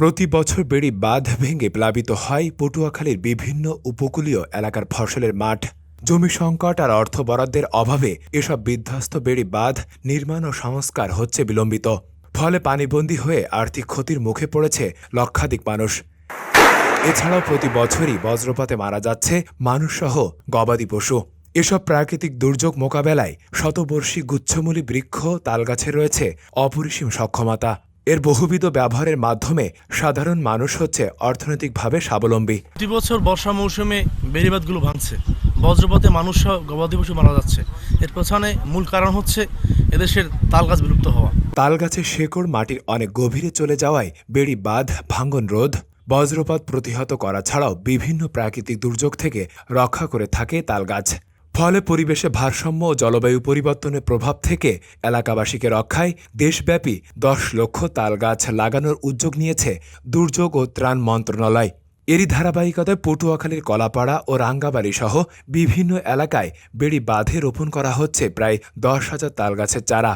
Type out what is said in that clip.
প্রতি বছর বেড়ি বাঁধ ভেঙে প্লাবিত হয় পটুয়াখালীর বিভিন্ন উপকূলীয় এলাকার ফসলের মাঠ। জমি সংকট আর অর্থ বরাদ্দের অভাবে এসব বিধ্বস্ত বেড়ি বাঁধ নির্মাণ ও সংস্কার হচ্ছে বিলম্বিত। ফলে পানিবন্দী হয়ে আর্থিক ক্ষতির মুখে পড়েছে লক্ষাধিক মানুষ। এছাড়াও প্রতি বছরই বজ্রপাতে মারা যাচ্ছে মানুষসহ গবাদি পশু। এসব প্রাকৃতিক দুর্যোগ মোকাবেলায় শতবর্ষী গুচ্ছমূলী বৃক্ষ তালগাছে রয়েছে অপরিসীম সক্ষমতা। এর বহুবিধ ব্যবহারের মাধ্যমে সাধারণ মানুষ হচ্ছে অর্থনৈতিকভাবে স্বাবলম্বী। প্রতি বছর বর্ষা মৌসুমে বেড়িবাঁধগুলো ভাঙছে। বজ্রপাতে মানুষ গবাদি পশু মারা যাচ্ছে। এর পেছনে মূল কারণ হচ্ছে এদেশের তাল গাছ বিলুপ্ত হওয়া। তালগাছের শেকড় মাটির অনেক গভীরে চলে যাওয়ায় বেড়ি বাঁধ ভাঙ্গন রোধ বজ্রপাত প্রতিহত করা ছাড়াও বিভিন্ন প্রাকৃতিক দুর্যোগ থেকে রক্ষা করে থাকে তালগাছ। ফলে পরিবেশে ভারসাম্য ও জলবায়ু পরিবর্তনের প্রভাব থেকে এলাকাবাসীকে রক্ষায় দেশব্যাপী দশ লক্ষ তালগাছ লাগানোর উদ্যোগ নিয়েছে দুর্যোগ ও ত্রাণ মন্ত্রণালয়। এরই ধারাবাহিকতায় পটুয়াখালীর কলাপাড়া ও রাঙ্গাবাড়ি সহ বিভিন্ন এলাকায় বেড়ি বাঁধে রোপণ করা হচ্ছে প্রায় দশ হাজার তালগাছের চারা।